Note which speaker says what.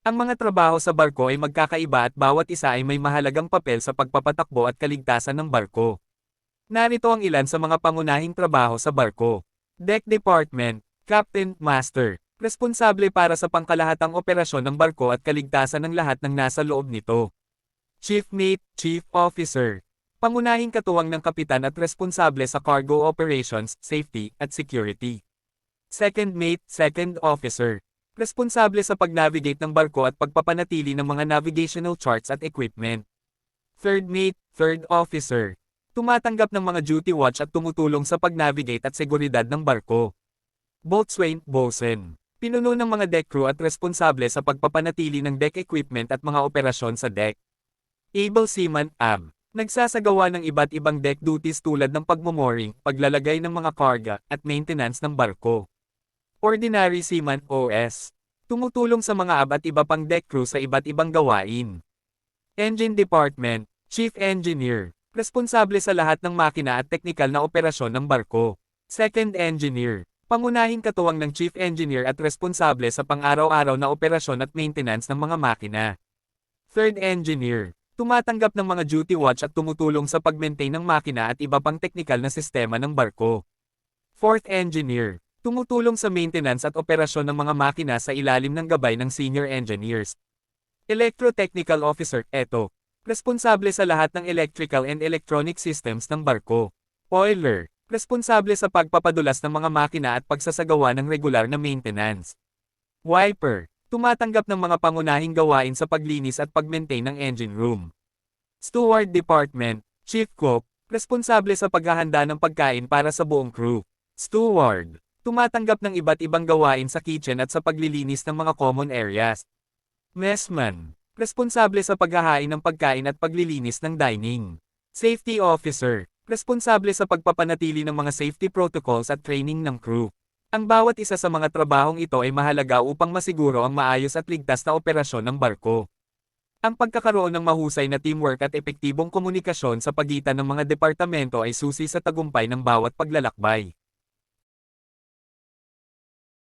Speaker 1: Ang mga trabaho sa barko ay magkakaiba at bawat isa ay may mahalagang papel sa pagpapatakbo at kaligtasan ng barko. Narito ang ilan sa mga pangunahing trabaho sa barko. Deck Department, Captain, Master, responsable para sa pangkalahatang operasyon ng barko at kaligtasan ng lahat ng nasa loob nito. Chief Mate, Chief Officer, pangunahing katuwang ng kapitan at responsable sa cargo operations, safety, at security. Second Mate, Second Officer, responsable sa pag-navigate ng barko at pagpapanatili ng mga navigational charts at equipment. Third Mate, Third Officer, tumatanggap ng mga duty watch at tumutulong sa pag-navigate at seguridad ng barko. Boatswain, Bosun, pinuno ng mga deck crew at responsable sa pagpapanatili ng deck equipment at mga operasyon sa deck. Able Seaman, AB, nagsasagawa ng iba't ibang deck duties tulad ng pagmumooring, paglalagay ng mga karga, at maintenance ng barko. Ordinary Seaman, OS, tumutulong sa mga ab at iba pang deck crew sa iba't ibang gawain. Engine Department, Chief Engineer, responsable sa lahat ng makina at teknikal na operasyon ng barko. Second Engineer, pangunahing katuwang ng Chief Engineer at responsable sa pang-araw-araw na operasyon at maintenance ng mga makina. Third Engineer, tumatanggap ng mga duty watch at tumutulong sa pag-maintain ng makina at iba pang teknikal na sistema ng barko. Fourth Engineer, tumutulong sa maintenance at operasyon ng mga makina sa ilalim ng gabay ng senior engineers. Electro-Technical Officer, eto, responsable sa lahat ng electrical and electronic systems ng barko. Oiler, responsable sa pagpapadulas ng mga makina at pagsasagawa ng regular na maintenance. Wiper, tumatanggap ng mga pangunahing gawain sa paglinis at pag-maintain ng engine room. Steward Department, Chief Cook, responsable sa paghahanda ng pagkain para sa buong crew. Steward, tumatanggap ng iba't ibang gawain sa kitchen at sa paglilinis ng mga common areas. Messman, responsable sa paghahain ng pagkain at paglilinis ng dining. Safety Officer, responsable sa pagpapanatili ng mga safety protocols at training ng crew. Ang bawat isa sa mga trabahong ito ay mahalaga upang masiguro ang maayos at ligtas na operasyon ng barko. Ang pagkakaroon ng mahusay na teamwork at epektibong komunikasyon sa pagitan ng mga departamento ay susi sa tagumpay ng bawat paglalakbay.